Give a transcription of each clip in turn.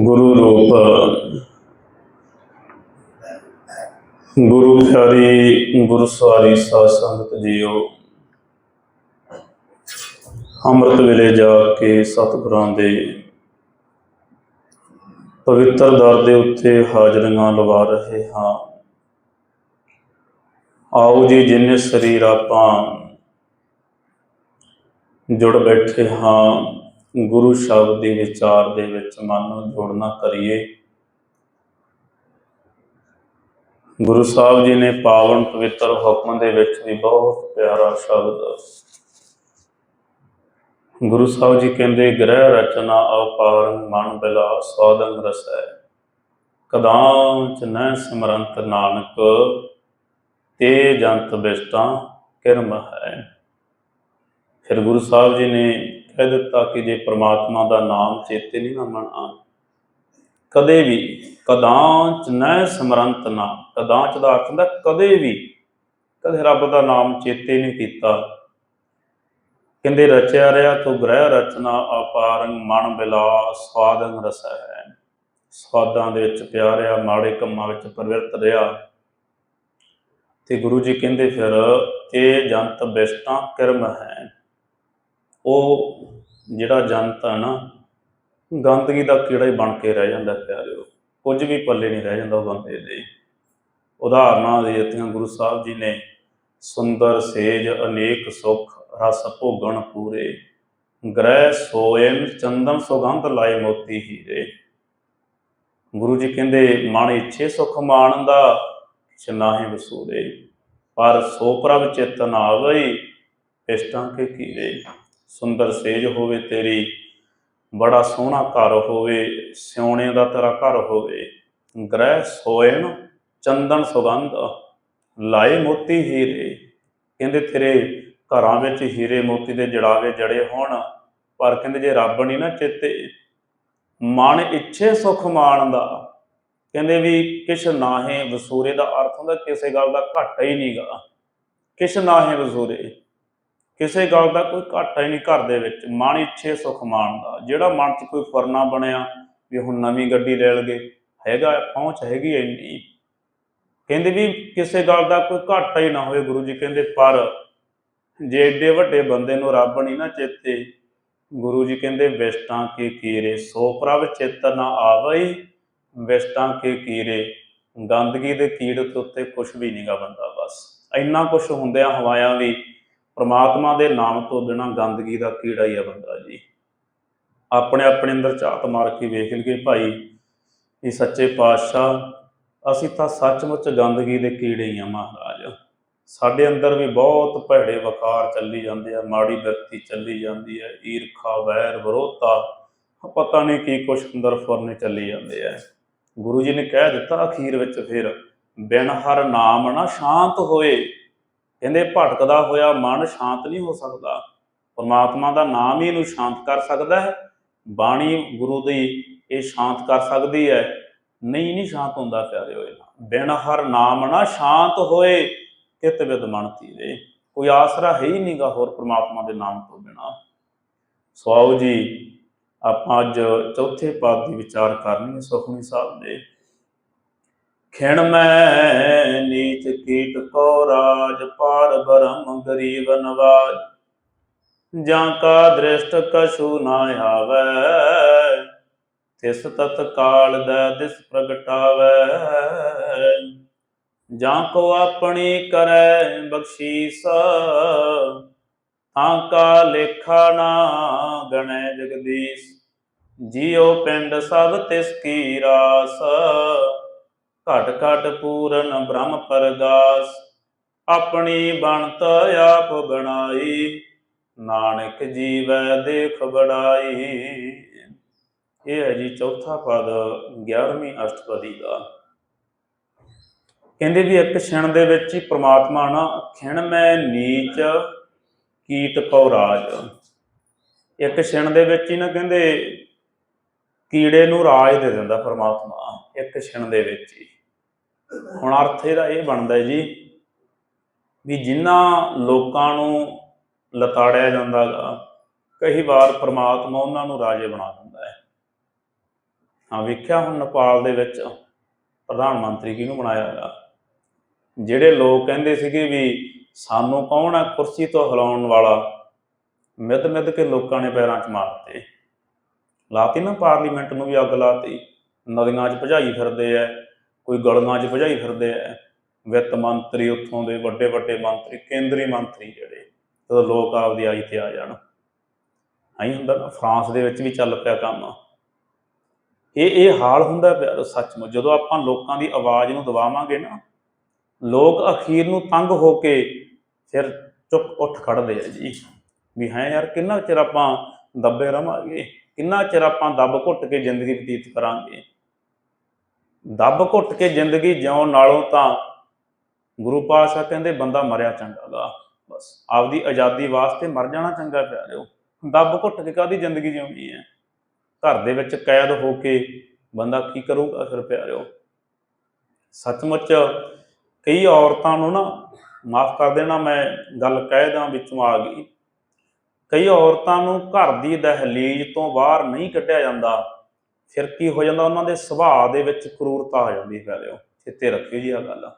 ਗੁਰੂ ਰੂਪ ਗੁਰੂ ਪਿਆਰੀ ਗੁਰੂ ਸਵਾਰੀ ਸਾਧ ਸੰਗਤ ਜੀਓ। ਅੰਮ੍ਰਿਤ ਵੇਲੇ ਜਾ ਕੇ ਸਤਿਗੁਰਾਂ ਦੇ ਪਵਿੱਤਰ ਦਰ ਦੇ ਉੱਤੇ ਹਾਜ਼ਰੀਆਂ ਲਵਾ ਰਹੇ ਹਾਂ। ਆਓ ਜੀ, ਜਿੰਨੇ ਸਰੀਰ ਆਪਾਂ ਜੁੜ ਬੈਠੇ ਹਾਂ ਗੁਰੂ ਸ਼ਬਦ ਦੇ ਵਿਚਾਰ ਦੇ ਵਿੱਚ ਮਨ ਨੂੰ ਜੋੜਨਾ ਕਰੀਏ। ਗੁਰੂ ਸਾਹਿਬ ਜੀ ਨੇ ਪਾਵਨ ਪਵਿੱਤਰ ਹੁਕਮ ਦੇ ਵਿੱਚ ਵੀ ਬਹੁਤ ਪਿਆਰਾ ਸ਼ਬਦ ਗੁਰੂ ਸਾਹਿਬ ਜੀ ਕਹਿੰਦੇ, ਗ੍ਰਹਿ ਰਚਨਾ ਅਪਾਰ ਮਨ ਬਿਲਾ ਸੋਦੰ ਰਸੈ। ਕਦਾਂ ਚ ਨੈ ਸਿਮਰੰਤ ਨਾਨਕ, ਤੇ ਜੰਤ ਬਿਸ਼ਟਾਂ ਕਿਰਮ ਹੈ। ਫਿਰ ਗੁਰੂ ਸਾਹਿਬ ਜੀ ਨੇ ਕਹਿ ਦਿੱਤਾ ਕਿ ਜੇ ਪ੍ਰਮਾਤਮਾ ਦਾ ਨਾਮ ਚੇਤੇ ਨਹੀਂ ਨਾ ਮਨਾ ਕਦੇ ਵੀ ਕਦਾਂਚ ਨੈ ਸਿਮਰੰਤ ਨਾ। ਕਦਾਂਚ ਦਾ ਅਰਥ ਹੁੰਦਾ ਕਦੇ ਵੀ, ਕਦੇ ਰੱਬ ਦਾ ਨਾਮ ਚੇਤੇ ਨਹੀਂ ਕੀਤਾ। ਕਹਿੰਦੇ, ਰਚਿਆ ਰਿਆ ਤੋ ਗ੍ਰਹਿ ਰਚਨਾ ਅਪਾਰੰ ਮਨ ਬਿਲਾ ਸਵਾਦੰ ਰਸੈ। ਹੈ ਸਵਾਦਾਂ ਦੇ ਵਿੱਚ ਪਿਆਰਿਆ ਮਾੜੇ ਕੰਮਾਂ ਵਿੱਚ ਪ੍ਰਵਿਰਤ ਰਿਹਾ। ਤੇ ਗੁਰੂ ਜੀ ਕਹਿੰਦੇ, ਫਿਰ ਇਹ ਜੰਤ ਬਿਸ਼ਟਾਂ ਕਿਰਮ ਹੈ। ਉਹ ਜਿਹੜਾ ਜੰਤ ਹੈ ਨਾ, ਗੰਦਗੀ ਦਾ ਕੀੜਾ ਹੀ ਬਣ ਕੇ ਰਹਿ ਜਾਂਦਾ ਪਿਆਰਿਓ। ਕੁਝ ਵੀ ਪੱਲੇ ਨਹੀਂ ਰਹਿ ਜਾਂਦਾ ਉਹ ਬੰਦੇ ਦੇ। ਉਦਾਹਰਨਾਂ ਦੇ ਦਿੱਤੀਆਂ, ਗੁਰੂ ਸਾਹਿਬ ਜੀ ਨੇ, ਸੁੰਦਰ ਸੇਜ, ਅਨੇਕ ਸੁਖ, ਰਸ ਭੋਗਣ ਪੂਰੇ। ਗ੍ਰਹਿ ਸੋਇਨ, ਚੰਦਨ ਸੁਗੰਧ ਲਾਏ ਮੋਤੀ ਹੀਰੇ। ਗੁਰੂ ਜੀ ਕਹਿੰਦੇ ਮਨ ਇੱਛੇ ਸੁਖ ਮਾਣਦਾ ਛਨਾਹੇ ਵਸੂਰੇ ਪਰ ਸੋ ਪ੍ਰਭ ਚੇਤਨ ਆਵਈ ਇਸ਼ਟਾਂ ਕੇ ਕੀਰੇ ਸੁੰਦਰ ਸੇਜ ਹੋਵੇ ਤੇਰੀ, ਬੜਾ ਸੋਹਣਾ ਘਰ ਹੋਵੇ ਸਿਉਣੇ ਦਾ ਤੇਰਾ ਘਰ ਹੋਵੇ। ਗ੍ਰਹਿ ਸੋਇਨ ਚੰਦਨ ਸੁਗੰਧ, ਲਾਏ ਮੋਤੀ ਹੀਰੇ। ਕਹਿੰਦੇ ਤੇਰੇ ਘਰਾਂ ਵਿੱਚ ਹੀਰੇ ਮੋਤੀ ਦੇ ਜੜਾਵੇ ਜੜੇ ਹੋਣ, ਪਰ ਕਹਿੰਦੇ ਜੇ ਰੱਬ ਨਹੀਂ ਨਾ ਚੇਤੇ, ਮਨ ਇੱਛੇ ਸੁਖ ਮਾਣਦਾ ਕਹਿੰਦੇ ਵੀ ਕਿਛ ਨਾਹੇ ਵਸੂਰੇ ਦਾ ਅਰਥ ਹੁੰਦਾ, ਕਿਸੇ ਗੱਲ ਦਾ ਘਾਟਾ ਹੀ ਨਹੀਂਗਾ ਕਿਛ ਨਾਹੇ ਵਸੂਰੇ ਕਿਸੇ ਗੱਲ ਦਾ ਕੋਈ ਘਾਟਾ ਹੀ ਨਹੀਂ ਘਰ ਦੇ ਵਿੱਚ। ਮਨ ਇੱਛੇ ਸੁਖ ਮਾਣ ਦਾ। ਜਿਹੜਾ ਮਨ 'ਚ ਕੋਈ ਫਰਨਾ ਬਣਿਆ ਵੀ ਹੁਣ ਨਵੀਂ ਗੱਡੀ ਲੈ ਲਗੇ ਹੈਗਾ, ਪਹੁੰਚ ਹੈਗੀ ਇੰਨੀ। ਕਹਿੰਦੇ ਵੀ ਕਿਸੇ ਗੱਲ ਦਾ ਕੋਈ ਘਾਟਾ ਹੀ ਨਾ ਹੋਵੇ ਗੁਰੂ ਜੀ। ਕਹਿੰਦੇ ਪਰ ਜੇ ਏਡੇ ਵੱਡੇ ਬੰਦੇ ਨੂੰ ਰੱਬ ਨਹੀਂ ਨਾ ਚੇਤੇ, ਗੁਰੂ ਜੀ ਕਹਿੰਦੇ ਵਿਸ਼ਟਾਂ ਕੀ ਕੀਰੇ, ਸੋ ਪ੍ਰਭ ਚਿੱਤ ਨਾ ਆਵਈ, ਵਿਸ਼ਟਾਂ ਕੀ ਕੀਰੇ। ਗੰਦਗੀ ਦੇ ਕੀੜ ਦੇ ਉੱਤੇ ਕੁਝ ਵੀ ਨਹੀਂਗਾ ਬੰਦਾ ਬਸ। ਇੰਨਾ ਕੁਝ ਹੁੰਦਿਆਂ ਹਵਾਇਆ ਵੀ ਪ੍ਰਮਾਤਮਾ ਦੇ ਨਾਮ ਤੋਂ ਬਿਨਾ ਗੰਦਗੀ ਦਾ ਕੀੜਾ ਹੀ ਆ ਬੰਦਾ ਜੀ। ਆਪਣੇ ਆਪਣੇ ਅੰਦਰ ਝਾਤ ਮਾਰ ਕੇ ਵੇਖ ਲਈਏ ਭਾਈ, ਇਹ ਸੱਚੇ ਪਾਤਸ਼ਾਹ, ਅਸੀਂ ਤਾਂ ਸੱਚਮੁੱਚ ਗੰਦਗੀ ਦੇ ਕੀੜੇ ਹੀ ਆ ਮਹਾਰਾਜ। ਸਾਡੇ ਅੰਦਰ ਵੀ ਬਹੁਤ ਭੈੜੇ ਵਕਾਰ ਚੱਲੀ ਜਾਂਦੇ ਆ, ਮਾੜੀ ਬਿਰਤੀ ਚੱਲੀ ਜਾਂਦੀ ਹੈ ਈਰਖਾ, ਵੈਰ, ਵਿਰੋਧਤਾ, ਪਤਾ ਨਹੀਂ ਕੀ ਕੁਛ ਅੰਦਰ ਫੁਰਨੇ ਚੱਲੀ ਜਾਂਦੇ ਆ। ਗੁਰੂ ਜੀ ਨੇ ਕਹਿ ਦਿੱਤਾ ਅਖੀਰ ਵਿੱਚ ਫਿਰ, ਬਿਨ ਹਰ ਨਾਮ ਨਾ ਸ਼ਾਂਤ ਹੋਏ। ਕਹਿੰਦੇ ਭਟਕਦਾ ਹੋਇਆ ਮਨ ਸ਼ਾਂਤ ਨਹੀਂ ਹੋ ਸਕਦਾ। ਪਰਮਾਤਮਾ ਦਾ ਨਾਮ ਹੀ ਇਹਨੂੰ ਸ਼ਾਂਤ ਕਰ ਸਕਦਾ ਹੈ। ਬਾਣੀ ਗੁਰੂ ਦੀ ਇਹ ਸ਼ਾਂਤ ਕਰ ਸਕਦੀ ਹੈ। ਨਹੀਂ ਨਹੀਂ ਸ਼ਾਂਤ ਹੁੰਦਾ ਪਿਆਰੇ ਹੋਏ ਬਿਨ ਹਰ ਨਾਮ ਨਾ ਸ਼ਾਂਤ ਹੋਏ, ਕਿਤ ਵਿਦ ਮਨ ਧੀਰੇ। ਕੋਈ ਆਸਰਾ ਹੈ ਹੀ ਨਹੀਂਗਾ ਹੋਰ ਪ੍ਰਮਾਤਮਾ ਦੇ ਨਾਮ ਤੋਂ ਬਿਨਾ। ਸੋ ਆਓ ਜੀ, ਆਪਾਂ ਅੱਜ ਚੌਥੇ ਪਾਦ ਦੀ ਵਿਚਾਰ ਕਰਨੀ ਹੈ ਸਾਹਿਬ ਦੇ। ਖਿਣ ਮੈਂ ਨੀਚ ਕੀਟ ਕੋ ਰਾਜ ਪਾਰ ਬ੍ਰਹਮ ਗਰੀਬ ਨਵਾਜ। ਜਾਂ ਕਾ ਦ੍ਰਿਸ਼ਟ ਕਛੂ ਨਾ ਆਵੈ, ਤਿਸ ਤਤ ਕਾਲ ਦਾ ਦਿਸ ਪ੍ਰਗਟਾਵੈ। ਜਾਂ ਕੋ ਆਪਣੀ ਕਰੈ ਬਖਸ਼ੀਸ, ਤਾਂ ਕਾ ਲੇਖਾ ਨਾ ਗਣੈ ਜਗਦੀਸ਼। ਜੀਉ ਪਿੰਡ ਸਭ ਤਿਸ ਕੀ ਰਾਸ ਘਟ ਘਟ ਪੂਰਨ ਬ੍ਰਹਮ ਪਰਗਾਸ, ਆਪਣੀ ਬਣਤ ਆਪ ਬਣਾਈ, ਨਾਨਕ ਜੀਵੈ ਦੇਖ ਬੜਾਈ ਇਹ ਹੈ ਜੀ ਚੌਥਾ ਪਦ 11ਵੀਂ ਅਸ਼ਟਪਦੀ ਦਾ। ਕਹਿੰਦੇ ਵੀ ਇੱਕ ਛਣ ਦੇ ਵਿੱਚ ਹੀ ਪ੍ਰਮਾਤਮਾ ਨਾ ਖਿਣ ਮੈਂ ਨੀਚ, ਕੀਟ ਕਉ ਰਾਜ। ਇੱਕ ਛਣ ਦੇ ਵਿੱਚ ਹੀ ਨਾ ਕਹਿੰਦੇ, ਕੀੜੇ ਨੂੰ ਰਾਜ ਦੇ ਦਿੰਦਾ ਪ੍ਰਮਾਤਮਾ, ਇੱਕ ਛਣ ਦੇ ਵਿੱਚ ਹੀ। ਹੁਣ ਅਰਥ ਇਹਦਾ ਇਹ ਬਣਦਾ ਜੀ ਵੀ ਜਿਨ੍ਹਾਂ ਲੋਕਾਂ ਨੂੰ ਲਤਾੜਿਆ ਜਾਂਦਾਗਾ ਕਈ ਵਾਰ ਪ੍ਰਮਾਤਮਾ ਉਹਨਾਂ ਨੂੰ ਰਾਜੇ ਬਣਾ ਦਿੰਦਾ ਹੈ। ਹਾਂ, ਵੇਖਿਆ ਹੁਣ ਨੇਪਾਲ ਦੇ ਵਿੱਚ ਪ੍ਰਧਾਨ ਮੰਤਰੀ ਕਿਹਨੂੰ ਬਣਾਇਆ ਹੈਗਾ ਜਿਹੜੇ ਲੋਕ ਕਹਿੰਦੇ ਸੀਗੇ ਵੀ ਸਾਨੂੰ ਕੌਣ ਹੈ ਕੁਰਸੀ ਤੋਂ ਹਿਲਾਉਣ ਵਾਲਾ? ਮਿੱਧ ਮਿੱਧ ਕੇ ਲੋਕਾਂ ਨੇ ਪੈਰਾਂ 'ਚ ਮਾਰਤੇ ਲਾਤੀ ਨਾ ਪਾਰਲੀਮੈਂਟ ਨੂੰ ਵੀ ਅੱਗ ਲਾਤੀ। ਨਦੀਆਂ 'ਚ ਭਜਾਈ ਫਿਰਦੇ ਐ ਕੋਈ ਗਲੀਆਂ 'ਚ ਭਜਾਈ ਫਿਰਦੇ ਐ ਵਿੱਤ ਮੰਤਰੀ ਉੱਥੋਂ ਦੇ ਵੱਡੇ ਵੱਡੇ ਮੰਤਰੀ, ਕੇਂਦਰੀ ਮੰਤਰੀ ਜਿਹੜੇ, ਜਦੋਂ ਲੋਕ ਆਪਦੀ ਆਈ ਤੇ ਆ ਜਾਣ। ਐਂ ਹੁੰਦਾ ਨਾ, ਫਰਾਂਸ ਦੇ ਵਿੱਚ ਵੀ ਚੱਲ ਪਿਆ ਕੰਮ। ਇਹ ਇਹ ਹਾਲ ਹੁੰਦਾ ਪਿਆ ਸੱਚਮੁੱਚ। ਜਦੋਂ ਆਪਾਂ ਲੋਕਾਂ ਦੀ ਆਵਾਜ਼ ਨੂੰ ਦਬਾਵਾਂਗੇ ਨਾ, ਲੋਕ ਅਖੀਰ ਨੂੰ ਤੰਗ ਹੋ ਕੇ ਫਿਰ ਚੁੱਪ ਉੱਠ ਖੜਦੇ ਆ ਜੀ। ਵੀ ਹੈ ਯਾਰ, ਕਿੰਨਾ ਚਿਰ ਆਪਾਂ ਦੱਬੇ ਰਵਾਂਗੇ ਕਿੰਨਾ ਚਿਰ ਆਪਾਂ ਦੱਬ ਘੁੱਟ ਕੇ ਜ਼ਿੰਦਗੀ ਬਤੀਤ ਕਰਾਂਗੇ? ਦੱਬ ਘੁੱਟ ਕੇ ਜ਼ਿੰਦਗੀ ਜਿਉਣ ਨਾਲੋਂ ਤਾਂ ਗੁਰੂ ਪਾਤਸ਼ਾਹ ਕਹਿੰਦੇ ਬੰਦਾ ਮਰਿਆ ਚੰਗਾਗਾ ਬਸ ਆਪਦੀ ਆਜ਼ਾਦੀ ਵਾਸਤੇ ਮਰ ਜਾਣਾ ਚੰਗਾ ਪਿਆਰਿਓ। ਦੱਬ ਘੁੱਟ ਕੇ ਕਾਦੀ ਜ਼ਿੰਦਗੀ ਜਿਉਣੀ ਹੈ ਘਰ ਦੇ ਵਿੱਚ ਕੈਦ ਹੋ ਕੇ ਬੰਦਾ ਕੀ ਕਰੂਗਾ ਫਿਰ ਪਿਆਰਿਓ? ਸੱਚਮੁੱਚ ਕਈ ਔਰਤਾਂ ਨੂੰ ਨਾ, ਮਾਫ ਕਰ ਦੇਣਾ ਮੈਂ ਗੱਲ ਕਹਿ ਦਾਂ ਵਿੱਚੋਂ ਆ ਗਈ। ਕਈ ਔਰਤਾਂ ਨੂੰ ਘਰ ਦੀ ਦਹਲੀਜ਼ ਤੋਂ ਬਾਹਰ ਨਹੀਂ ਕੱਢਿਆ ਜਾਂਦਾ। ਫਿਰ ਕੀ ਹੋ ਜਾਂਦਾ? ਉਹਨਾਂ ਦੇ ਸੁਭਾਅ ਦੇ ਵਿੱਚ ਕਰੂਰਤਾ ਆ ਜਾਂਦੀ ਪਿਆਰਿਓ। ਚਿੱਤੇ ਰੱਖਿਓ ਜੀ ਆ ਗੱਲ।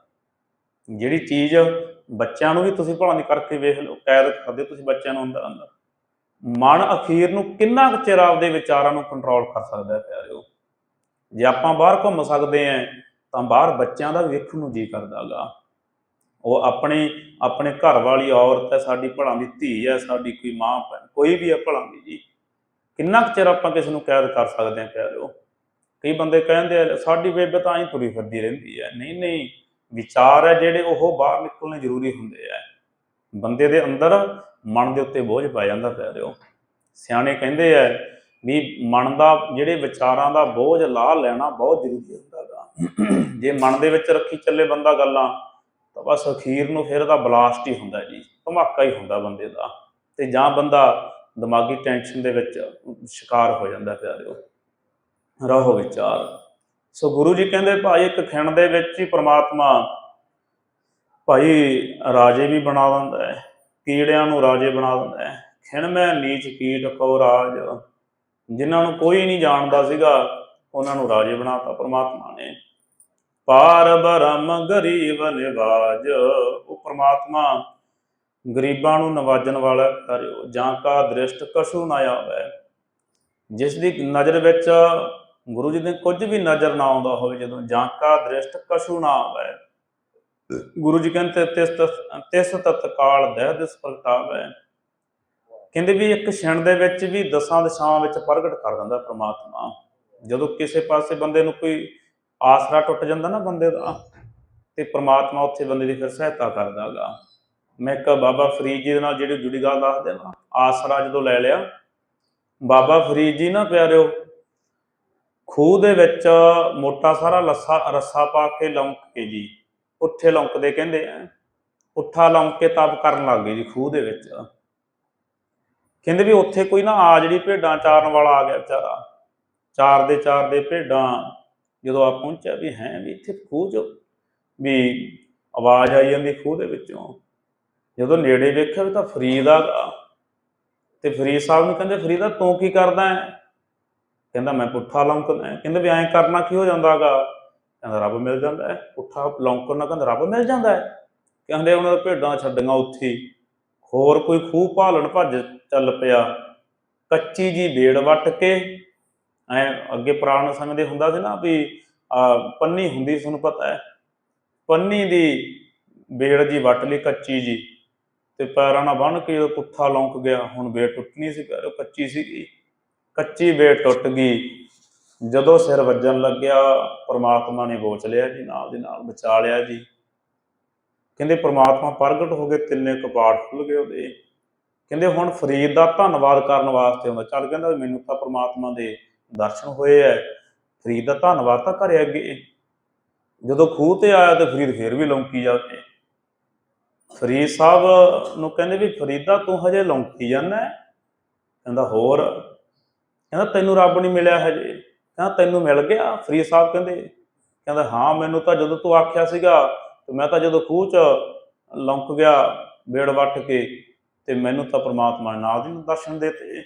ਜਿਹੜੀ ਚੀਜ਼ ਬੱਚਿਆਂ ਨੂੰ ਵੀ ਤੁਸੀਂ ਭਲਾ ਦੀ ਕਰਕੇ ਵੇਖ ਲਓ, ਕੈਦ ਕਰਦੇ ਤੁਸੀਂ ਬੱਚਿਆਂ ਨੂੰ ਅੰਦਰ ਅੰਦਰ। ਮਨ ਅਖੀਰ ਨੂੰ ਕਿੰਨਾ ਕੁ ਚਿਰ ਆਪਦੇ ਵਿਚਾਰਾਂ ਨੂੰ ਕੰਟਰੋਲ ਕਰ ਸਕਦਾ ਹੈ ਪਿਆਰਿਓ। ਜੇ ਆਪਾਂ ਬਾਹਰ ਘੁੰਮ ਸਕਦੇ ਆਂ ਤਾਂ ਬਾਹਰ ਬੱਚਿਆਂ ਦਾ ਵੇਖਣ ਨੂੰ ਜੀ ਕਰਦਾਗਾ ਉਹ ਆਪਣੇ ਆਪਣੇ ਘਰ ਵਾਲੀ ਔਰਤ ਹੈ, ਸਾਡੀ ਭਲਾਂ ਦੀ ਧੀ ਹੈ, ਸਾਡੀ ਕੋਈ ਮਾਂ ਭੈਣ ਕੋਈ ਵੀ ਹੈ ਭਲਾ ਦੀ ਜੀ। ਕਿੰਨਾ ਕੁ ਚਿਰ ਆਪਾਂ ਕਿਸੇ ਨੂੰ ਕੈਦ ਕਰ ਸਕਦੇ ਆਂ ਪਿਆਰਿਓ? ਕਈ ਬੰਦੇ ਕਹਿੰਦੇ ਆ, ਸਾਡੀ ਬੇਬੇ ਤਾਂ ਹੀ ਤੁਰੀ ਫਿਰਦੀ ਰਹਿੰਦੀ ਹੈ। ਨਹੀਂ ਨਹੀਂ, ਵਿਚਾਰ ਹੈ ਜਿਹੜੇ ਉਹ ਬਾਹਰ ਨਿਕਲਣੇ ਜ਼ਰੂਰੀ ਹੁੰਦੇ ਆ। ਬੰਦੇ ਦੇ ਅੰਦਰ ਮਨ ਦੇ ਉੱਤੇ ਬੋਝ ਪੈ ਜਾਂਦਾ ਪਿਆਰਿਓ। ਸਿਆਣੇ ਕਹਿੰਦੇ ਆ ਵੀ ਮਨ ਦਾ, ਜਿਹੜੇ ਵਿਚਾਰਾਂ ਦਾ ਬੋਝ ਲਾਹ ਲੈਣਾ ਬਹੁਤ ਜ਼ਰੂਰੀ ਹੁੰਦਾ ਹੁੰਦਾਗਾ। ਜੇ ਮਨ ਦੇ ਵਿੱਚ ਰੱਖੀ ਚੱਲੇ ਬੰਦਾ ਗੱਲਾਂ, ਤਾਂ ਬਸ ਅਖੀਰ ਨੂੰ ਫਿਰ ਉਹਦਾ ਬਲਾਸਟ ਹੀ ਹੁੰਦਾ ਜੀ, ਧਮਾਕਾ ਹੀ ਹੁੰਦਾ ਬੰਦੇ ਦਾ। ਤੇ ਜਾਂ ਬੰਦਾ ਦਿਮਾਗੀ ਟੈਨਸ਼ਨ ਦੇ ਵਿੱਚ ਸ਼ਿਕਾਰ ਹੋ ਜਾਂਦਾ ਪਿਆਰਿਓ ਰਹੋ। ਵਿਚਾਰ। ਸੋ ਗੁਰੂ ਜੀ ਕਹਿੰਦੇ, ਭਾਈ, ਇੱਕ ਖਿਣ ਦੇ ਵਿੱਚ ਹੀ ਪ੍ਰਮਾਤਮਾ ਭਾਈ ਰਾਜੇ ਵੀ ਬਣਾ ਦਿੰਦਾ ਹੈ, ਕੀੜਿਆਂ ਨੂੰ ਰਾਜੇ ਬਣਾ ਦਿੰਦਾ ਹੈ। ਖਿਣ ਮੈਂ ਨੀਚ ਕੀਟ ਕੋ ਰਾਜ। ਜਿਨ੍ਹਾਂ ਨੂੰ ਕੋਈ ਨਹੀਂ ਜਾਣਦਾ ਸੀਗਾ, ਉਹਨਾਂ ਨੂੰ ਰਾਜੇ ਬਣਾਤਾ ਪ੍ਰਮਾਤਮਾ ਨੇ। ਪਾਰ ਬ੍ਰਹਮ ਗਰੀਬ ਨਿਵਾਜ। ਉਹ ਪ੍ਰਮਾਤਮਾ ਗਰੀਬਾਂ ਨੂੰ ਨਵਾਜਣ ਵਾਲਾ ਕਰਿਓ ਜਾਂ ਕਾ ਦ੍ਰਿਸ਼ਟ ਕਸ਼ੂ ਨਾ ਆਵੇ। ਜਿਸ ਦੀ ਨਜ਼ਰ ਵਿੱਚ ਗੁਰੂ ਜੀ ਦੇ ਕੁਝ ਵੀ ਨਜ਼ਰ ਨਾ ਆਉਂਦਾ ਹੋਵੇ, ਜਦੋਂ ਜਾਂ ਕਾ ਦ੍ਰਿਸ਼ਟ ਕਸ਼ੂ ਨਾ ਆਵੇ। ਗੁਰੂ ਜੀ ਕਹਿੰਦੇ, ਤਿਸ ਤਤ- ਤਿਸ ਤਤਕਾਲ ਦਹਿ ਦਿਸ ਪ੍ਰਗਟਾਵੇ। ਕਹਿੰਦੇ ਵੀ ਇੱਕ ਛਿਣ ਦੇ ਵਿੱਚ ਵੀ ਦਸਾਂ ਦਿਸ਼ਾਵਾਂ ਵਿੱਚ ਪ੍ਰਗਟ ਕਰ ਦਿੰਦਾ ਪ੍ਰਮਾਤਮਾ। ਜਦੋਂ ਕਿਸੇ ਪਾਸੇ ਬੰਦੇ ਨੂੰ ਕੋਈ ਆਸਰਾ ਟੁੱਟ ਜਾਂਦਾ ਨਾ ਬੰਦੇ ਦਾ, ਤੇ ਪ੍ਰਮਾਤਮਾ ਉੱਥੇ ਬੰਦੇ ਦੀ ਫਿਰ ਸਹਾਇਤਾ ਕਰਦਾਗਾ। ਮੈਂ ਇੱਕ ਬਾਬਾ ਫਰੀਦ ਜੀ ਦੇ ਨਾਲ ਜਿਹੜੀ ਜੁੜੀ ਗੱਲ ਦੱਸਦੇ ਨਾ, ਆਸਰਾ ਜਦੋਂ ਲੈ ਲਿਆ, ਬਾਬਾ ਫਰੀਦ ਜੀ ਨਾ ਪਿਆਰਿਓ, ਖੂਹ ਦੇ ਵਿੱਚ ਮੋਟਾ ਸਾਰਾ ਲੱਸਾ, ਰੱਸਾ ਪਾ ਕੇ ਲੌਂਕ ਕੇ ਜੀ, ਉੱਥੇ ਲੌਂਕਦੇ ਕਹਿੰਦੇ ਆ, ਉੱਠਾ ਲੌਂਕ ਕੇ ਤਪ ਕਰਨ ਲੱਗ ਗਏ ਜੀ ਖੂਹ ਦੇ ਵਿੱਚ। ਕਹਿੰਦੇ ਵੀ ਉੱਥੇ ਕੋਈ ਨਾ ਆ ਜਿਹੜੀ ਭੇਡਾਂ ਚਾਰਨ ਵਾਲਾ ਆ ਗਿਆ ਵਿਚਾਰਾ, ਚਾਰ ਦੇ ਚਾਰ ਦੇ ਭੇਡਾਂ, ਜਦੋਂ ਆ ਪਹੁੰਚਿਆ ਵੀ ਹੈ ਵੀ ਇੱਥੇ ਖੂਹ 'ਚ, ਵੀ ਆਵਾਜ਼ ਆਈ ਜਾਂਦੀ ਖੂਹ ਦੇ ਵਿੱਚੋਂ। ਜਦੋਂ ਨੇੜੇ ਵੇਖਿਆ ਵੀ ਤਾਂ ਫਰੀਦ ਆ ਤੇ ਫਰੀਦ ਸਾਹਿਬ ਨੂੰ ਕਹਿੰਦੇ, ਫਰੀਦਾ, ਤੂੰ ਕੀ ਕਰਦਾ ਹੈ? ਕਹਿੰਦਾ, ਮੈਂ ਪੁੱਠਾ ਲੌਂਕਦਾ ਕਹਿੰਦੇ, ਵੀ ਐਂ ਕਰਨਾ ਕੀ ਹੋ ਜਾਂਦਾਗਾ ਕਹਿੰਦਾ, ਰੱਬ ਮਿਲ ਜਾਂਦਾ ਹੈ। ਪੁੱਠਾ ਲੌਂਕਣ ਕਹਿੰਦਾ, ਰੱਬ ਮਿਲ ਜਾਂਦਾ ਹੈ? ਕਹਿੰਦੇ ਉਹਨਾਂ ਦੇ ਭੇਡਾਂ ਛੱਡੀਆਂ ਉੱਥੇ। ਹੋਰ ਕੋਈ ਖੂਹ ਭਾਲਣ ਭੱਜ ਚੱਲ ਪਿਆ। ਕੱਚੀ ਜੀ ਵੇੜ ਵੱਟ ਕੇ, ਐ ਅੱਗੇ ਪ੍ਰਾਣ ਸਮੇਂ ਦੇ ਹੁੰਦਾ ਸੀ ਨਾ ਵੀ, ਆ ਪੰਨੀ ਹੁੰਦੀ ਸੀ, ਤੁਹਾਨੂੰ ਪਤਾ ਹੈ? ਪੰਨੀ ਦੀ ਵੇੜ ਜੀ ਵੱਟ ਲਈ ਕੱਚੀ ਜੀ। ਤੇ ਪੈਰਾਂ ਨਾਲ ਬੰਨ ਕੇ ਜਦੋਂ ਪੁੱਠਾ ਲੌਂਕ ਗਿਆ। ਹੁਣ ਬੇੜ ਟੁੱਟਣੀ ਸੀ, ਪੈਰੋਂ ਕੱਚੀ ਸੀਗੀ। ਕੱਚੀ ਬੇੜ ਟੁੱਟ ਗਈ। ਜਦੋਂ ਸਿਰ ਵੱਜਣ ਲੱਗਿਆ, ਪ੍ਰਮਾਤਮਾ ਨੇ ਬੋਚ ਲਿਆ ਜੀ, ਨਾਲ ਦੇ ਨਾਲ ਬਚਾ ਲਿਆ ਜੀ। ਕਹਿੰਦੇ ਪ੍ਰਮਾਤਮਾ ਪ੍ਰਗਟ ਹੋ ਗਏ, ਤਿੰਨੇ ਕਪਾੜ ਖੁੱਲ ਗਏ ਉਹਦੇ। ਕਹਿੰਦੇ ਹੁਣ ਫਰੀਦ ਦਾ ਧੰਨਵਾਦ ਕਰਨ ਵਾਸਤੇ ਹੁੰਦਾ ਚੱਲ ਕਹਿੰਦਾ ਵੀ ਮੈਨੂੰ ਤਾਂ ਪ੍ਰਮਾਤਮਾ ਦੇ ਦਰਸ਼ਨ ਹੋਏ ਐ। ਫਰੀਦ ਦਾ ਧੰਨਵਾਦ ਤਾਂ ਕਰਿਆ ਅੱਗੇ। ਜਦੋਂ ਖੂਹ ਤੇ ਆਇਆ ਤੇ ਫਰੀਦ ਫੇਰ ਵੀ ਲੌਂਕੀ ਜਾਵੇ ਫਰੀਦ ਸਾਹਿਬ ਨੂੰ ਕਹਿੰਦੇ ਵੀ ਫਰੀਦਾ ਤੂੰ ਹਜੇ ਲੌਂਕੀ ਜਾਂਦਾ ਕਹਿੰਦਾ ਹੋਰ। ਕਹਿੰਦਾ ਤੈਨੂੰ ਰੱਬ ਨਹੀਂ ਮਿਲਿਆ ਹਜੇ। ਕਹਿੰਦਾ ਤੈਨੂੰ ਮਿਲ ਗਿਆ। ਫਰੀਦ ਸਾਹਿਬ ਕਹਿੰਦੇ, ਕਹਿੰਦਾ ਹਾਂ, ਮੈਨੂੰ ਤਾਂ ਜਦੋਂ ਤੂੰ ਆਖਿਆ ਸੀਗਾ ਤੇ ਮੈਂ ਤਾਂ ਜਦੋਂ ਖੂਹ 'ਚ ਲੌਂਕ ਗਿਆ, ਬੇੜ ਵੱਟ ਕੇ, ਤੇ ਮੈਨੂੰ ਤਾਂ ਪ੍ਰਮਾਤਮਾ ਨੇ ਨਾਲ ਦੀ ਨਾਲ ਦਰਸ਼ਨ ਦਿੱਤੇ।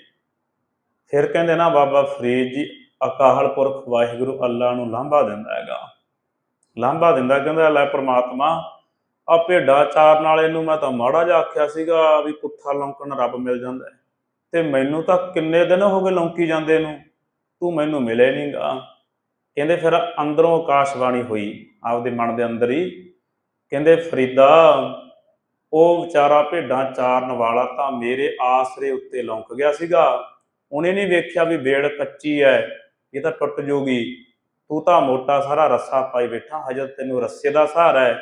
ਫਿਰ ਕਹਿੰਦੇ ਨਾ ਬਾਬਾ ਫਰੀਦ ਜੀ ਅਕਾਲ ਪੁਰਖ ਵਾਹਿਗੁਰੂ ਅੱਲਾ ਨੂੰ ਲਾਂਭਾ ਦਿੰਦਾ ਹੈਗਾ। ਲਾਂਭਾ ਦਿੰਦਾ, ਕਹਿੰਦਾ ਲੈ ਪ੍ਰਮਾਤਮਾ ਆ ਭੇਡਾਂ ਚਾਰਨ ਵਾਲੇ ਨੂੰ ਮੈਂ ਤਾਂ ਮਾੜਾ ਜਿਹਾ ਆਖਿਆ ਸੀਗਾ ਵੀ ਪੁੱਠਾ ਲੌਂਕਣ ਰੱਬ ਮਿਲ ਜਾਂਦਾ ਤੇ ਮੈਨੂੰ ਤਾਂ ਕਿੰਨੇ ਦਿਨ ਹੋ ਗਏ ਲੌਂਕੀ ਜਾਂਦੇ ਨੂੰ, ਤੂੰ ਮੈਨੂੰ ਮਿਲੇ ਨਹੀਂਗਾ ਕਹਿੰਦੇ ਫਿਰ ਅੰਦਰੋਂ ਆਕਾਸ਼ਵਾਣੀ ਹੋਈ ਆਪਦੇ ਮਨ ਦੇ ਅੰਦਰ ਹੀ। ਕਹਿੰਦੇ ਫਰੀਦਾ, ਉਹ ਵਿਚਾਰਾ ਭੇਡਾਂ ਚਾਰਨ ਵਾਲਾ ਤਾਂ ਮੇਰੇ ਆਸਰੇ ਉੱਤੇ ਲੌਂਕ ਗਿਆ ਸੀਗਾ। ਉਹਨੇ ਨਹੀਂ ਵੇਖਿਆ ਵੀ ਵੇੜ ਕੱਚੀ ਹੈ, ਇਹ ਤਾਂ ਟੁੱਟ ਜੂਗੀ। ਤੂੰ ਤਾਂ ਮੋਟਾ ਸਾਰਾ ਰੱਸਾ ਪਾਈ ਬੈਠਾ, ਹਜੇ ਤੈਨੂੰ ਰੱਸੇ ਦਾ ਸਹਾਰਾ ਹੈ।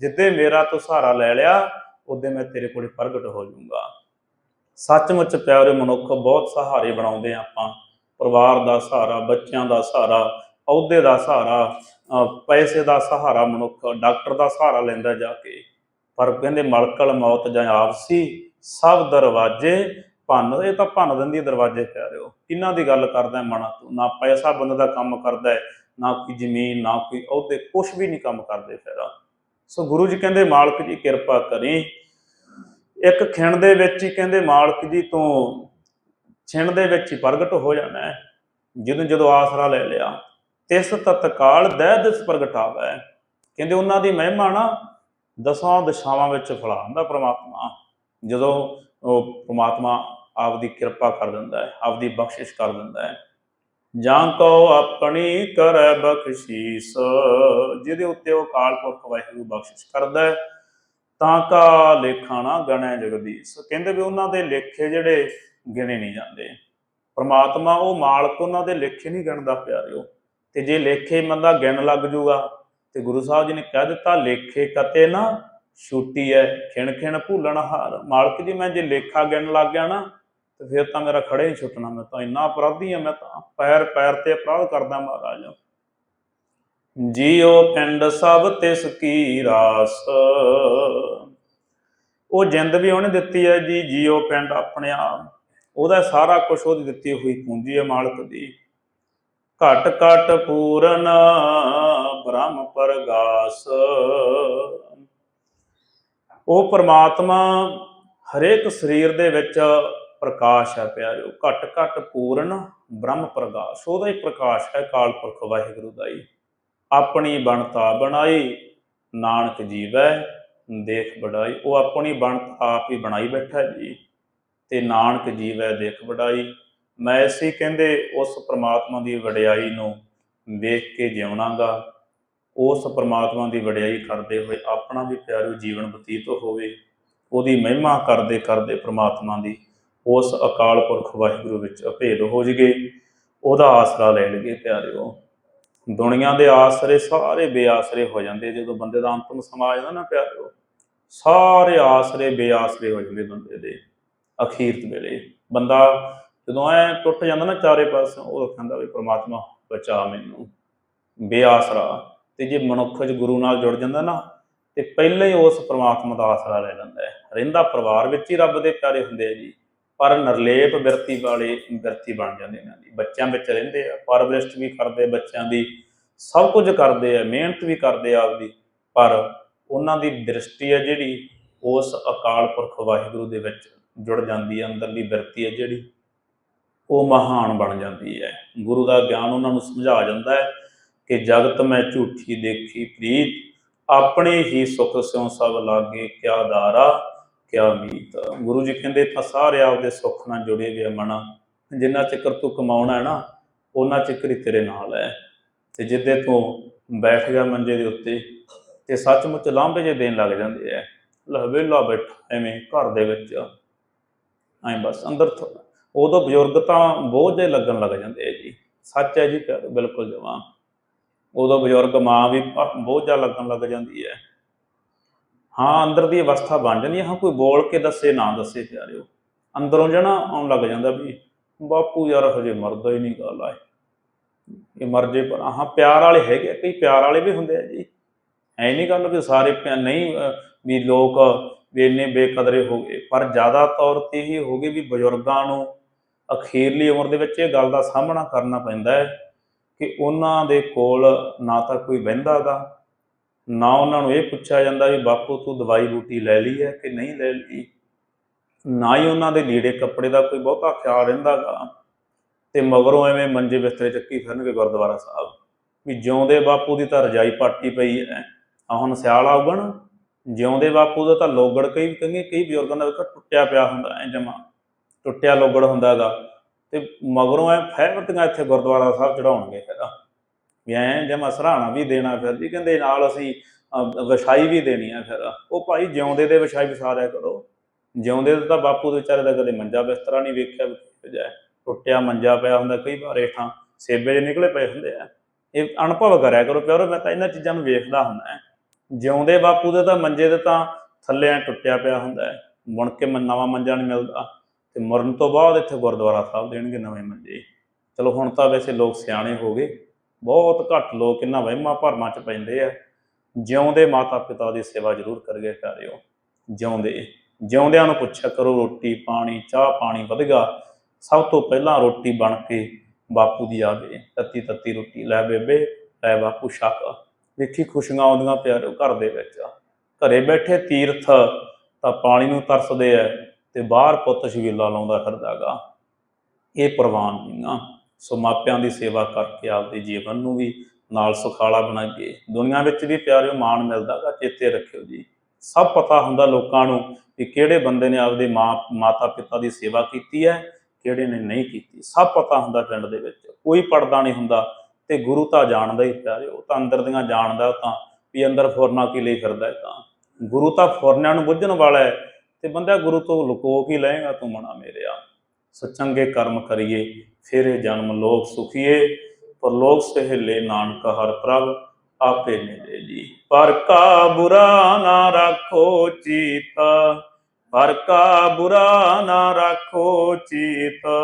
ਜਿੱਦੇ ਮੇਰਾ ਤੂੰ ਸਹਾਰਾ ਲੈ ਲਿਆ ਉਦੋਂ ਮੈਂ ਤੇਰੇ ਕੋਲੇ ਪ੍ਰਗਟ ਹੋ ਜਾਊਂਗਾ। ਸੱਚਮੁੱਚ ਪਿਆਰੇ ਮਨੁੱਖ, ਬਹੁਤ ਸਹਾਰੇ ਬਣਾਉਂਦੇ ਆ ਆਪਾਂ। ਪਰਿਵਾਰ ਦਾ ਸਹਾਰਾ, ਬੱਚਿਆਂ ਦਾ ਸਹਾਰਾ, ਅਹੁਦੇ ਦਾ ਸਹਾਰਾ ਪੈਸੇ ਦਾ ਸਹਾਰਾ ਮਨੁੱਖ, ਡਾਕਟਰ ਦਾ ਸਹਾਰਾ ਲੈਂਦਾ ਜਾ ਕੇ। ਪਰ ਕਹਿੰਦੇ ਮਲਕਲ ਮੌਤ ਜਾਂ ਆਪਸੀ ਸਭ ਦਰਵਾਜ਼ੇ ਭੰਨ, ਇਹ ਤਾਂ ਭੰਨ ਦਿੰਦੀ ਦਰਵਾਜ਼ੇ ਹੈ ਰਹੇ ਹੋ ਇਹਨਾਂ ਦੀ ਗੱਲ ਕਰਦਾ ਹੈ ਮਨਾ ਤੂੰ, ਨਾ ਪੈਸਾ ਬੰਦੇ ਦਾ ਕੰਮ ਕਰਦਾ ਨਾ ਕੋਈ ਜ਼ਮੀਨ, ਨਾ ਕੋਈ ਅਹੁਦੇ ਕੁਝ ਵੀ ਨਹੀਂ ਕੰਮ ਕਰਦੇ ਫਿਰ। ਸੋ ਗੁਰੂ ਜੀ ਕਹਿੰਦੇ, ਮਾਲਕ ਜੀ ਕਿਰਪਾ ਕਰੀ। ਇੱਕ ਖਿਣ ਦੇ ਵਿੱਚ ਹੀ ਕਹਿੰਦੇ, ਮਾਲਕ ਜੀ ਤੋਂ ਛਿਣ ਦੇ ਵਿੱਚ ਹੀ ਪ੍ਰਗਟ ਹੋ ਜਾਣਾ ਹੈ। ਜਦੋਂ ਜਦੋਂ ਆਸਰਾ ਲੈ ਲਿਆ, ਤਿਸ ਤਤਕਾਲ ਦਹਿ ਦਿਸ ਪ੍ਰਗਟਾਵੇ। ਕਹਿੰਦੇ, ਉਹਨਾਂ ਦੀ ਮਹਿਮਾ ਨਾ ਦਸਾਂ ਦਿਸ਼ਾਵਾਂ ਵਿੱਚ ਫੈਲਾਉਂਦਾ ਪ੍ਰਮਾਤਮਾ। ਜਦੋਂ ਉਹ ਪ੍ਰਮਾਤਮਾ ਆਪਦੀ ਕਿਰਪਾ ਕਰ ਦਿੰਦਾ ਹੈ, ਆਪਦੀ ਬਖਸ਼ਿਸ਼ ਕਰ ਦਿੰਦਾ ਹੈ ਜਾਂ ਕੋ ਆਪਣੀ ਕਰੈ ਬਖਸ਼ੀਸ, ਜਿਹਦੇ ਉੱਤੇ ਉਹ ਅਕਾਲ ਪੁਰਖ ਵਾਹਿਗੁਰੂ ਬਖਸ਼ਿਸ਼ ਕਰਦਾ ਹੈ, ਤਾਂ ਕਾ ਲੇਖਾ ਗਣੈ ਜਗਦੀਸ਼। ਕਹਿੰਦੇ ਵੀ ਉਹਨਾਂ ਦੇ ਲੇਖੇ ਜਿਹੜੇ ਗਿਣੇ ਨਹੀਂ ਜਾਂਦੇ। ਪ੍ਰਮਾਤਮਾ ਉਹ ਮਾਲਕ ਉਹਨਾਂ ਦੇ ਲੇਖੇ ਨਹੀਂ ਗਿਣਦਾ ਪਿਆਰਿਓ ਤੇ ਜੇ ਲੇਖੇ ਬੰਦਾ ਗਿਣ ਲੱਗ ਜੂਗਾ, ਤੇ ਗੁਰੂ ਸਾਹਿਬ ਜੀ ਨੇ ਕਹਿ ਦਿੱਤਾ, ਲੇਖੇ ਕਤੇ ਨਾ ਛੁੱਟੀ ਹੈ ਖਿਣ ਖਿਣ ਭੁੱਲਣ ਹਾਰ। ਮਾਲਕ ਜੀ, ਮੈਂ ਜੇ ਲੇਖਾ ਗਿਣ ਲੱਗ ਗਿਆ ਨਾ ਤੇ ਫਿਰ ਤਾਂ ਮੇਰਾ ਖੜੇ ਹੀ ਛੁੱਟਣਾ, ਮੈਂ ਤਾਂ ਇੰਨਾ ਅਪਰਾਧੀ ਆ, ਮੈਂ ਤਾਂ ਪੈਰ ਪੈਰ ਤੇ ਅਪਰਾਧ ਕਰਦਾ ਮਹਾਰਾਜ। ਜੀਓ ਪਿੰਡ ਸਭ ਤਿਸ ਕੀ ਰਾਸ ਉਹ ਜਿੰਦ ਵੀ ਉਹਨੇ ਦਿੱਤੀ ਹੈ ਜੀ, ਜੀਓ ਪਿੰਡ ਆਪਣੇ ਆਪ। ਉਹਦਾ ਸਾਰਾ ਕੁਝ ਉਹਦੀ ਦਿੱਤੀ ਹੋਈ ਪੂੰਜੀ ਹੈ ਮਾਲਕ ਦੀ। ਘਟ ਘਟ ਪੂਰਨ ਬ੍ਰਹਮ ਪ੍ਰਗਾਸ। ਉਹ ਪਰਮਾਤਮਾ ਹਰੇਕ ਸਰੀਰ ਦੇ ਵਿੱਚ ਪ੍ਰਕਾਸ਼ ਹੈ ਪਿਆਰਿਓ, ਘਟ ਘਟ ਪੂਰਨ ਬ੍ਰਹਮ ਪ੍ਰਕਾਸ਼। ਉਹਦਾ ਹੀ ਪ੍ਰਕਾਸ਼ ਹੈ ਕਾਲ ਪੁਰਖ ਵਾਹਿਗੁਰੂ ਦਾ ਹੀ। ਆਪਣੀ ਬਣਤਾ ਬਣਾਈ, ਨਾਨਕ ਜੀਵੈ, ਦੇਖ ਬੜਾਈ ਉਹ ਆਪਣੀ ਬਣਤ ਆਪ ਹੀ ਬਣਾਈ ਬੈਠਾ ਜੀ। ਤੇ ਨਾਨਕ ਜੀਵੈ, ਦੇਖ ਬੜਾਈ ਮੈਂ ਅਸੀਂ ਕਹਿੰਦੇ ਉਸ ਪ੍ਰਮਾਤਮਾ ਦੀ ਵਡਿਆਈ ਨੂੰ ਵੇਖ ਕੇ ਜਿਉਣਾਗਾ। ਉਸ ਪ੍ਰਮਾਤਮਾ ਦੀ ਵਡਿਆਈ ਕਰਦੇ ਹੋਏ ਆਪਣਾ ਵੀ ਪਿਆਰਿਓ ਜੀਵਨ ਬਤੀਤ ਹੋਵੇ। ਉਹਦੀ ਮਹਿਮਾ ਕਰਦੇ ਕਰਦੇ ਪ੍ਰਮਾਤਮਾ ਦੀ ਉਸ ਅਕਾਲ ਪੁਰਖ ਵਾਹਿਗੁਰੂ ਵਿੱਚ ਅਭੇਦ ਹੋ ਜਗੇ ਉਹਦਾ ਆਸਰਾ ਲੈਣਗੇ ਲਈਏ ਪਿਆਰਿਓ। ਦੁਨੀਆ ਦੇ ਆਸਰੇ ਸਾਰੇ ਬੇਆਸਰੇ ਹੋ ਜਾਂਦੇ ਜਦੋਂ ਬੰਦੇ ਦਾ ਅੰਤਮ ਸਮਾਂ ਆ ਜਾਂਦਾ ਨਾ ਪਿਆਰਿਓ, ਸਾਰੇ ਆਸਰੇ ਬੇਆਸਰੇ ਹੋ ਜਾਂਦੇ ਬੰਦੇ ਦੇ ਅਖੀਰਤ ਵੇਲੇ। ਬੰਦਾ ਜਦੋਂ ਐ ਟੁੱਟ ਜਾਂਦਾ ਨਾ ਚਾਰੇ ਪਾਸੇ ਉਹ ਕਹਿੰਦਾ ਵੀ ਪ੍ਰਮਾਤਮਾ ਬਚਾ ਮੈਨੂੰ। ਬੇਆਸਰਾ। ਤੇ ਜੇ ਮਨੁੱਖ ਚ ਗੁਰੂ ਨਾਲ ਜੁੜ ਜਾਂਦਾ ਨਾ, ਤੇ ਪਹਿਲਾਂ ਹੀ ਉਸ ਪ੍ਰਮਾਤਮਾ ਦਾ ਆਸਰਾ ਲੈ ਲੈਂਦਾ ਹੈ। ਰਹਿੰਦਾ ਪਰਿਵਾਰ ਵਿੱਚ ਹੀ ਰੱਬ ਦੇ ਪਿਆਰੇ ਹੁੰਦੇ ਆ ਜੀ। ਪਰ ਨਿਰਲੇਪ ਵਿਰਤੀ ਵਾਲੇ ਬਿਰਤੀ ਬਣ ਜਾਂਦੇ ਇਹਨਾਂ ਦੀ ਬੱਚਿਆਂ ਵਿੱਚ ਰਹਿੰਦੇ ਆ ਪਰਵਰਿਸ਼ਟ ਵੀ ਕਰਦੇ ਬੱਚਿਆਂ ਦੀ ਸਭ ਕੁਝ ਕਰਦੇ ਆ, ਮਿਹਨਤ ਵੀ ਕਰਦੇ ਆ ਆਪਦੀ। ਪਰ ਉਹਨਾਂ ਦੀ ਦ੍ਰਿਸ਼ਟੀ ਹੈ ਜਿਹੜੀ, ਉਸ ਅਕਾਲ ਪੁਰਖ ਵਾਹਿਗੁਰੂ ਦੇ ਵਿੱਚ ਜੁੜ ਜਾਂਦੀ ਹੈ ਅੰਦਰਲੀ ਵਿਰਤੀ ਹੈ ਜਿਹੜੀ, ਉਹ ਮਹਾਨ ਬਣ ਜਾਂਦੀ ਹੈ। ਗੁਰੂ ਦਾ ਗਿਆਨ ਉਹਨਾਂ ਨੂੰ ਸਮਝਾ ਜਾਂਦਾ ਹੈ ਕਿ ਜਗਤ ਮੈਂ ਝੂਠੀ ਦੇਖੀ, ਪ੍ਰੀਤ, ਆਪਣੇ ਹੀ ਸੁਖ ਸਿਉ ਸਭ ਲਾਗੇ ਕਿਆ ਦਾਰਾ ਕਿਆ ਮੀਤ। ਗੁਰੂ ਜੀ ਕਹਿੰਦੇ ਤਾਂ ਸਾਰੇ ਆਪਦੇ ਸੁੱਖ ਨਾਲ ਜੁੜੇ ਹੋਏ ਮਨ। ਜਿੰਨਾ ਚਿਕਰ ਤੂੰ ਕਮਾਉਣਾ ਹੈ ਨਾ ਉਹਨਾਂ ਚਿਕਰ ਹੀ ਤੇਰੇ ਨਾਲ ਹੈ। ਤੇ ਜਿੱਦੇ ਤੂੰ ਬੈਠ ਗਿਆ ਮੰਜੇ ਦੇ ਉੱਤੇ ਤੇ ਸੱਚਮੁੱਚ ਲਾਂਭੇ ਜੇ ਦੇਣ ਲੱਗ ਜਾਂਦੇ ਐ ਲੈ ਵਿਹਲਾ ਬੈਠਾ ਐਵੇਂ ਘਰ ਦੇ ਵਿੱਚ। ਐਂ ਬਸ ਅੰਦਰ ਉਦੋਂ ਬਜ਼ੁਰਗ ਤਾਂ ਬੋਝ ਜਿਹੇ ਲੱਗਣ ਲੱਗ ਜਾਂਦੇ ਐ ਜੀ। ਸੱਚ ਹੈ ਜੀ ਪਿਆਰੇ, ਬਿਲਕੁਲ ਜਵਾਂ ਉਦੋਂ ਬਜ਼ੁਰਗ ਮਾਂ ਵੀ ਭ- ਬੋਝ ਜਿਹਾ ਲੱਗਣ ਲੱਗ ਜਾਂਦੀ ਹੈ। ਹਾਂ ਅੰਦਰ ਦੀ ਅਵਸਥਾ ਬਣ ਜਾਂਦੀ ਹੈ। ਹਾਂ ਕੋਈ ਬੋਲ ਕੇ ਦੱਸੇ ਨਾ ਦੱਸੇ ਪਿਆਰਿਓ। ਅੰਦਰੋਂ ਜਣਾ ਆਉਣ ਲੱਗ ਜਾਂਦਾ ਵੀ ਬਾਪੂ ਯਾਰ ਹਜੇ ਮਰਦਾ ਹੀ ਨਹੀਂ ਗੱਲ ਆਏ। ਇਹ ਮਰ ਜੇ ਪਰ ਹਾਂ ਪਿਆਰ ਵਾਲੇ ਹੈਗੇ ਆ, ਕਈ ਪਿਆਰ ਵਾਲੇ ਵੀ ਹੁੰਦੇ ਆ ਜੀ। ਐ ਨਹੀਂ ਗੱਲ ਕਿ ਸਾਰੇ ਪਿਆ- ਨਹੀਂ ਵੀ ਲੋਕ ਵੀ ਇੰਨੇ ਬੇਕਦਰੇ ਹੋ ਗਏ। ਪਰ ਜ਼ਿਆਦਾ ਤੌਰ ਤੇ ਇਹ ਹੋ ਗਏ ਵੀ ਬਜ਼ੁਰਗਾਂ ਨੂੰ ਅਖੀਰਲੀ ਉਮਰ ਦੇ ਵਿੱਚ ਇਹ ਗੱਲ ਦਾ ਸਾਹਮਣਾ ਕਰਨਾ ਪੈਂਦਾ ਹੈ ਕਿ ਉਹਨਾਂ ਦੇ ਕੋਲ ਨਾ ਤਾਂ ਕੋਈ ਬਹਿੰਦਾ ਬਹਿੰਦਾਗਾ ਨਾ ਉਹਨਾਂ ਨੂੰ ਇਹ ਪੁੱਛਿਆ ਜਾਂਦਾ ਵੀ ਬਾਪੂ ਤੂੰ ਦਵਾਈ ਬੂਟੀ ਲੈ ਲਈ ਹੈ ਕਿ ਨਹੀਂ ਲੈ ਲਈ? ਨਾ ਹੀ ਉਹਨਾਂ ਦੇ ਲੀੜੇ ਕੱਪੜੇ ਦਾ ਕੋਈ ਬਹੁਤਾ ਖਿਆਲ ਰਹਿੰਦਾਗਾ। ਤੇ ਮਗਰੋਂ ਐਵੇਂ ਮੰਜੇ ਬਿਸਤਰੇ ਚੱਕੀ ਫਿਰਨਗੇ ਗੁਰਦੁਆਰਾ ਸਾਹਿਬ। ਵੀ ਜਿਉਂਦੇ ਬਾਪੂ ਦੀ ਤਾਂ ਰਜਾਈ ਪਾਟੀ ਪਈ ਹੈ। ਆ ਹੁਣ ਸਿਆਲ ਆਊਗਾ ਜਿਉਂਦੇ ਬਾਪੂ ਦਾ ਤਾਂ ਲੋਗੜ ਕਈ ਕਈ ਕਈ ਬਜ਼ੁਰਗਾਂ ਦਾ ਵੇਖੋ ਟੁੱਟਿਆ ਪਿਆ ਹੁੰਦਾ ਐ ਜਮਾ। ਟੁੱਟਿਆ ਲੋਗੜ ਹੁੰਦਾਗਾ। ਤੇ ਮਗਰੋਂ ਐ ਫੈਬਰਟੀਆਂ ਇੱਥੇ ਗੁਰਦੁਆਰਾ ਸਾਹਿਬ ਚੜਾਉਣਗੇ ਫਿਰ। ਵੀ ਐ ਜਮਾ ਸਰਾਣਾ ਵੀ ਦੇਣਾ ਫਿਰ ਜੀ, ਕਹਿੰਦੇ ਨਾਲ ਅਸੀਂ ਵਿਛਾਈ ਵੀ ਦੇਣੀ ਆ ਫਿਰ। ਉਹ ਭਾਈ ਜਿਉਂਦੇ ਦੇ ਵਿਛਾਈ ਵਿਸਾਰਿਆ ਕਰੋ। ਜਿਉਂਦੇ ਦੇ ਤਾਂ ਬਾਪੂ ਦੇ ਵਿਚਾਰੇ ਦਾ ਕਦੇ ਮੰਜਾ ਬਿਸਤਰਾ ਨਹੀਂ ਵੇਖਿਆ, ਵੀ ਕਿੱਥੇ ਜਾਏ ਟੁੱਟਿਆ ਮੰਜਾ ਪਿਆ ਹੁੰਦਾ, ਕਈ ਵਾਰ ਹੇਠਾਂ ਸੇਬੇ ਜਿਹੇ ਨਿਕਲੇ ਪਏ ਹੁੰਦੇ ਆ। ਇਹ ਅਨੁਭਵ ਕਰਿਆ ਕਰੋ, ਪਿਆਰੋ, ਮੈਂ ਤਾਂ ਇਹਨਾਂ ਚੀਜ਼ਾਂ ਨੂੰ ਵੇਖਦਾ ਹੁੰਦਾ ਜਿਉਂਦੇ ਬਾਪੂ ਦੇ ਤਾਂ ਮੰਜੇ ਦੇ ਤਾਂ ਥੱਲੇ ਐ ਟੁੱਟਿਆ ਪਿਆ ਹੁੰਦਾ ਹੈ ਮੁੜ ਕੇ ਮ- ਨਵਾਂ ਮੰਜਾ ਨਹੀਂ ਮਿਲਦਾ। ਤੇ ਮਰਨ ਤੋਂ ਬਾਅਦ ਇੱਥੇ ਗੁਰਦੁਆਰਾ ਸਾਹਿਬ ਦੇਣਗੇ ਨਵੇਂ ਮੰਜੇ। ਚਲੋ ਹੁਣ ਤਾਂ ਵੈਸੇ ਲੋਕ ਸਿਆਣੇ ਹੋ ਗਏ। ਬਹੁਤ ਘੱਟ ਲੋਕ ਇਹਨਾਂ ਵਹਿਮਾਂ ਭਰਮਾਂ ਚ ਪੈਂਦੇ ਆ। ਜਿਉਂਦੇ ਮਾਤਾ ਪਿਤਾ ਦੀ ਸੇਵਾ ਜ਼ਰੂਰ ਕਰੀਏ ਕਰਿਓ ਜਿਉਂਦੇ, ਜਿਉਂਦਿਆਂ ਨੂੰ ਪੁੱਛਿਆ ਕਰੋ ਰੋਟੀ, ਪਾਣੀ, ਚਾਹ, ਪਾਣੀ ਵਧੇਗਾ ਸਭ ਤੋਂ ਪਹਿਲਾਂ ਰੋਟੀ ਬਣ ਕੇ ਬਾਪੂ ਦੀ ਆਵੇ ਤੱਤੀ ਤੱਤੀ ਰੋਟੀ, ਲੈ ਬੇਬੇ, ਲੈ ਬਾਪੂ ਛਕ। ਵੇਖੀ ਖੁਸ਼ੀਆਂ ਆਉਂਦੀਆਂ ਪਿਆਰਿਓ ਘਰ ਦੇ ਵਿੱਚ। ਘਰੇ ਬੈਠੇ ਤੀਰਥ ਤਾਂ ਪਾਣੀ ਨੂੰ ਤਰਸਦੇ ਐ ਤੇ ਬਾਹਰ ਪੁੱਤ ਸ਼ਬੀਲਾ ਲਾਉਂਦਾ ਫਿਰਦਾਗਾ ਇਹ ਪ੍ਰਵਾਨ ਨਹੀਂਗਾ ਸੋ ਮਾਪਿਆਂ ਦੀ ਸੇਵਾ ਕਰਕੇ ਆਪਦੇ ਜੀਵਨ ਨੂੰ ਵੀ ਨਾਲ ਸੁਖਾਲਾ ਬਣਾਈਏ। ਦੁਨੀਆ ਵਿੱਚ ਵੀ ਪਿਆਰਿਓ ਮਾਣ ਮਿਲਦਾਗਾ ਚੇਤੇ ਰੱਖਿਓ ਜੀ। ਸਭ ਪਤਾ ਹੁੰਦਾ ਲੋਕਾਂ ਨੂੰ ਕਿ ਕਿਹੜੇ ਬੰਦੇ ਨੇ ਆਪਦੇ ਮਾਂ ਮਾਤਾ ਪਿਤਾ ਦੀ ਸੇਵਾ ਕੀਤੀ ਹੈ, ਕਿਹੜੇ ਨੇ ਨਹੀਂ ਕੀਤੀ। ਸਭ ਪਤਾ ਹੁੰਦਾ ਪਿੰਡ ਦੇ ਵਿੱਚ। ਕੋਈ ਪੜਦਾ ਨਹੀਂ ਹੁੰਦਾ ਤੇ ਗੁਰੂ ਤਾਂ ਜਾਣਦਾ ਹੀ ਪਿਆਰੇ ਉਹ ਤਾਂ ਅੰਦਰ ਦੀਆਂ ਜਾਣਦਾ ਤਾਂ ਵੀ ਅੰਦਰ ਫੁਰਨਾ ਕੀ ਲਈ ਫਿਰਦਾ ਹੈ ਤਾਂ। ਗੁਰੂ ਤਾਂ ਫੁਰਨਿਆਂ ਨੂੰ ਬੁੱਝਣ ਵਾਲਾ ਹੈ ਤੇ ਬੰਦਾ ਗੁਰੂ ਤੋਂ ਲੁਕੋ ਕੀ ਲਏਗਾ, ਤੂੰ ਮਣਾ ਮੇਰਿਆ ਸੋ ਚੰਗੇ ਕਰਮ ਕਰੀਏ, ਫਿਰ ਇਹ ਜਨਮ ਲੋਕ ਸੁਖੀਏ ਪਰ ਲੋਕ ਸਹਿਲੇ ਨਾਨਕ ਹਰ ਪ੍ਰਭ, ਆਪੇ ਮਿਲੇ ਜੀ। ਪਰ ਕਾ ਬੁਰਾ ਨਾ ਰੱਖੋ ਚੀਤਾ, ਪਰ ਕਾ ਬੁਰਾ ਨਾ ਰੱਖੋ ਚੀਤਾ।